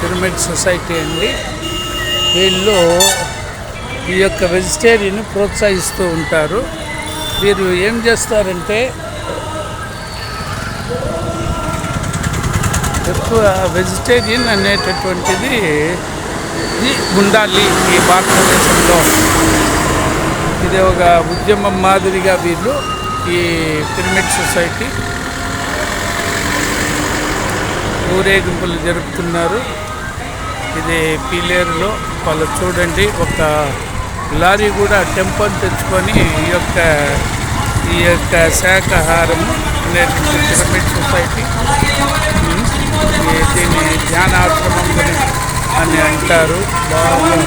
Pyramid society అండి. వీళ్ళు ఈ యొక్క వెజిటేరియన్ ప్రోత్సహిస్తూ ఉంటారు. వీరు ఏం చేస్తారంటే ఎక్కువ వెజిటేరియన్ అనేటటువంటిది ఇది ఉండాలి ఈ భారతదేశంలో. ఇది ఒక ఉద్యమం మాదిరిగా వీళ్ళు ఈ పిరమిడ్ సొసైటీ ఊరేగింపులు జరుపుతున్నారు. ఇది పీలేరులో వాళ్ళు చూడండి ఒక లారీ కూడా టెంపోని తెచ్చుకొని ఈ యొక్క ఈ యొక్క శాఖాహారం అనేటువంటి పిరమిడ్ సొసైటీ అని అంటారు.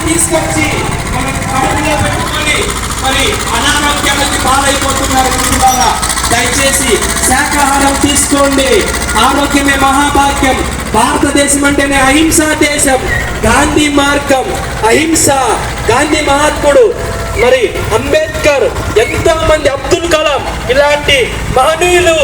తీసుకొచ్చి మరి అనారోగ్యానికి పాలైపోతున్నారు కుటుంబాల దయచేసి శాకాహారం తీసుకోండి. ఆరోగ్యమే మహాభాగ్యం. భారతదేశం అంటేనే అహింసా దేశం. గాంధీ మార్గం. అహింస. గాంధీ మహాత్ముడు. మరి అంబేద్కర్ ఎంతో మంది అబ్దుల్ కలాం ఇలాంటి మహనీయులు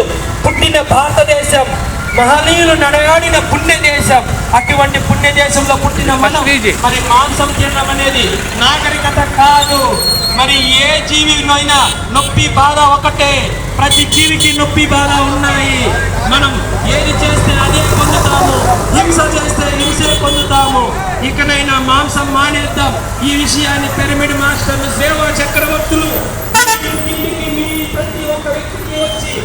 పుట్టిన భారతదేశం. మహనీయులు నడగాడిన పుణ్య దేశం అటువంటి పుణ్య దేశంలో పుట్టిన మనం. మరి మాంసం తినడం అనేది నాగరికత కాదు. మరి ఏ జీవినైనా నొప్పి బాధ ఒకటే. ప్రతి జీవికి నొప్పి బాధ ఉన్నాయి. మనం ఏది చేస్తే అదే పొందుతాము. హింస చేస్తే హింసే పొందుతాము. ఇకనైనా మాంసం మానేద్దాం. ఈ విషయాన్ని పిరమిడ్ మాస్టర్లు సేవా చక్రవర్తులు. ప్రతి ఒక్క వ్యక్తికి వచ్చి